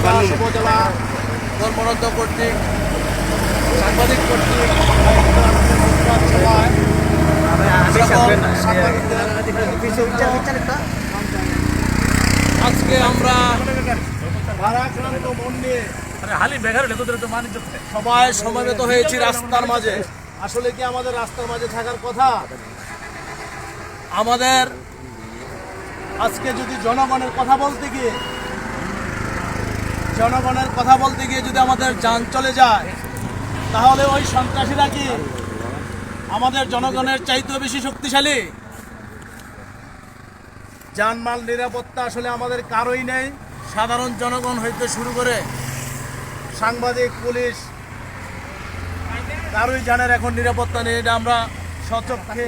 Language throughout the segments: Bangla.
উপজেলা কর্মরত কর্তৃক সাংবাদিক কর্তৃক আজকে আমরা ভারাক্রান্ত মন নিয়ে সবাই সমবেত হয়েছি রাস্তার মাঝে। আসলে কি আমাদের রাস্তার মাঝে থাকার কথা? আমাদের আজকে যদি জনগণের কথা বলতে গিয়ে জনগণের কথা বলতে গিয়ে যদি আমাদের যান চলে যায়, তাহলে ওই সন্ত্রাসীরা কি আমাদের জনগণের চাইতেও বেশি শক্তিশালী? যানমাল নিরাপত্তা আসলে আমাদের কারোই নেই। সাধারণ জনগণ হইতে শুরু করে সাংবাদিক, পুলিশ, কারোই জানার এখন নিরাপত্তা নেই। এটা আমরা সচক্ষে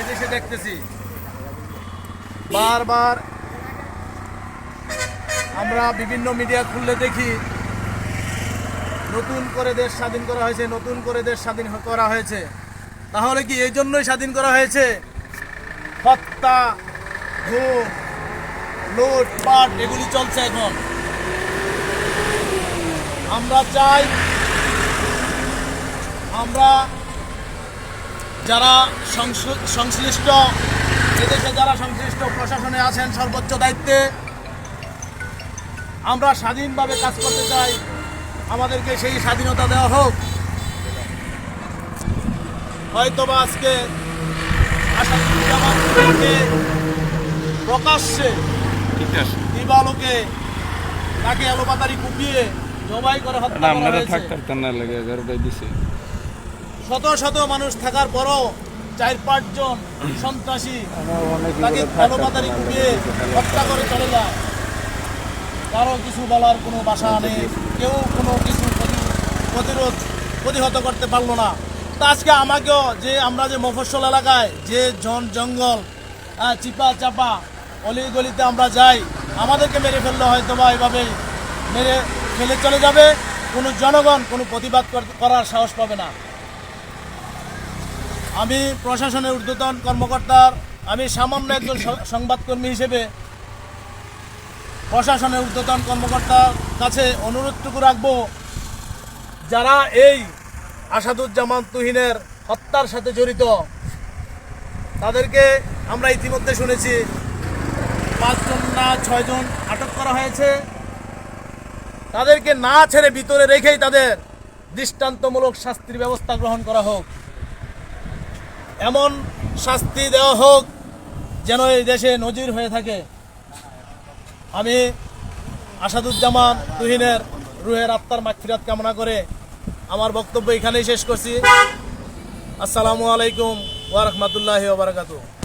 এদেশে দেখতেছি। বারবার আমরা বিভিন্ন মিডিয়া খুললে দেখি নতুন করে দেশ স্বাধীন করা হয়েছে, নতুন করে দেশ স্বাধীন করা হয়েছে। তাহলে কি এই জন্যই স্বাধীন করা হয়েছে? হত্যা, ঘুম লুটপাট এগুলি চলছে এখন। আমরা চাই, আমরা যারা সংশ্লিষ্ট, এদেশে যারা সংশ্লিষ্ট প্রশাসনে আছেন সর্বোচ্চ দায়িত্বে আমরা স্বাধীনভাবে কাজ করতে চাই আমাদেরকে সেই স্বাধীনতা দেওয়া হোক। হয়তোবা আজকে আসাদুজ্জামানকে প্রকাশ্যে দিবালোকে তাকে এলোপাতারি কুপিয়ে জবাই করে হত্যা করা হয়েছে। শত শত মানুষ থাকার পরও চার পাঁচজন সন্ত্রাসী তাকে এলোপাতারি কুপিয়ে হত্যা করে চলে যায়। কারও কিছু বলার কোনো বাসা নেই। কেউ কোনো কিছু প্রতিরোধ প্রতিহত করতে পারল না। তা আজকে আমাকেও যে আমরা যে মফস্বল এলাকায় যে জন জঙ্গল আহ, চিপা চাপা অলি গলিতে আমরা যাই আমাদেরকে মেরে ফেললে হয়তো বা এভাবে মেরে ফেলে চলে যাবে। কোনো জনগণ কোনো প্রতিবাদ কর- করার সাহস পাবে না। আমি প্রশাসনের ঊর্ধ্বতন কর্মকর্তার আমি সামান্য একজন সংবাদকর্মী হিসেবে প্রশাসনের ঊর্ধ্বতন কর্মকর্তার কাছে অনুরোধটুকু রাখব, যারা এই আসাদুজ্জামান তুহিনের হত্যার সাথে জড়িত, তাদেরকে আমরা ইতিমধ্যে শুনেছি। পাঁচজন না ছয়জন আটক করা হয়েছে। তাদেরকে না ছেড়ে ভিতরে রেখেই তাদের দৃষ্টান্তমূলক শাস্তির ব্যবস্থা গ্রহণ করা হোক। এমন শাস্তি দেওয়া হোক যেন এই দেশে নজির হয়ে থাকে। আমি আসাদুজ্জামান তুহিনের রুহের আত্মার মাগফিরাত কামনা করে আমার বক্তব্য এখানেই শেষ করছি। আসসালামু আলাইকুম ওয়া রাহমাতুল্লাহি ওয়া বারাকাতুহু।